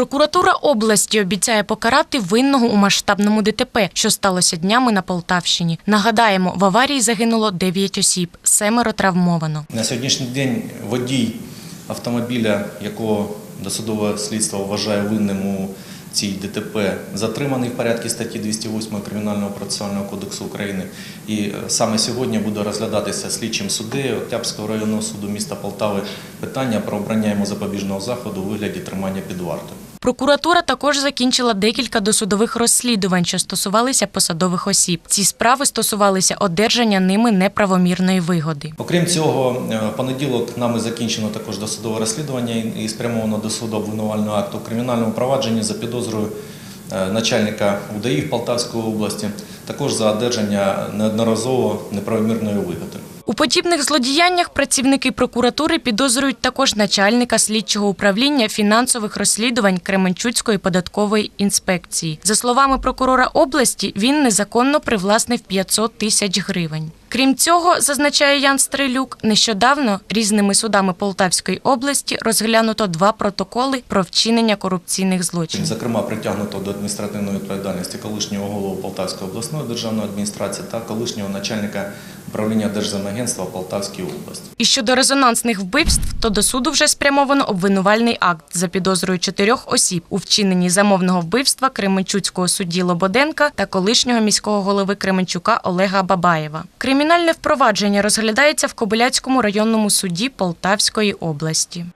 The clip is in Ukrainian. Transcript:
Прокуратура області обіцяє покарати винного у масштабному ДТП, що сталося днями на Полтавщині. Нагадаємо, в аварії загинуло 9 осіб, семеро травмовано. На сьогоднішній день водій автомобіля, якого досудове слідство вважає винним у цій ДТП, затриманий в порядку статті 208 Кримінального процесуального кодексу України. І е, саме сьогодні буде розглядатися слідчим суддею Октябрського районного суду міста Полтави питання про обрання йому запобіжного заходу у вигляді тримання під вартою. Прокуратура також закінчила декілька досудових розслідувань, що стосувалися посадових осіб. Ці справи стосувалися одержання ними неправомірної вигоди. Окрім цього, е, понеділок нами закінчено також досудове розслідування і спрямовано до суду обвинувального акту у кримінальному провадженні за підозрою е, начальника УДАІ в Полтавській області, також за одержання неодноразово неправомірної вигоди. У подібних злодіяннях працівники прокуратури підозрюють також начальника слідчого управління фінансових розслідувань Кременчуцької податкової інспекції. За словами прокурора області, він незаконно привласнив 500 тисяч гривень. Крім цього, зазначає Ян Стрелюк, нещодавно різними судами Полтавської області розглянуто два протоколи про вчинення корупційних злочинів. Зокрема, притягнуто до адміністративної відповідальності колишнього голову Полтавської обласної державної адміністрації та колишнього начальника управління Держземагентства Полтавської області. І щодо резонансних вбивств, то до суду вже спрямовано обвинувальний акт за підозрою чотирьох осіб у вчиненні замовного вбивства Кременчуцького судді Лободенка та колишнього міського голови Кременчука Олега Бабаєва. Кримінальне впровадження розглядається в Кобиляцькому районному суді Полтавської області.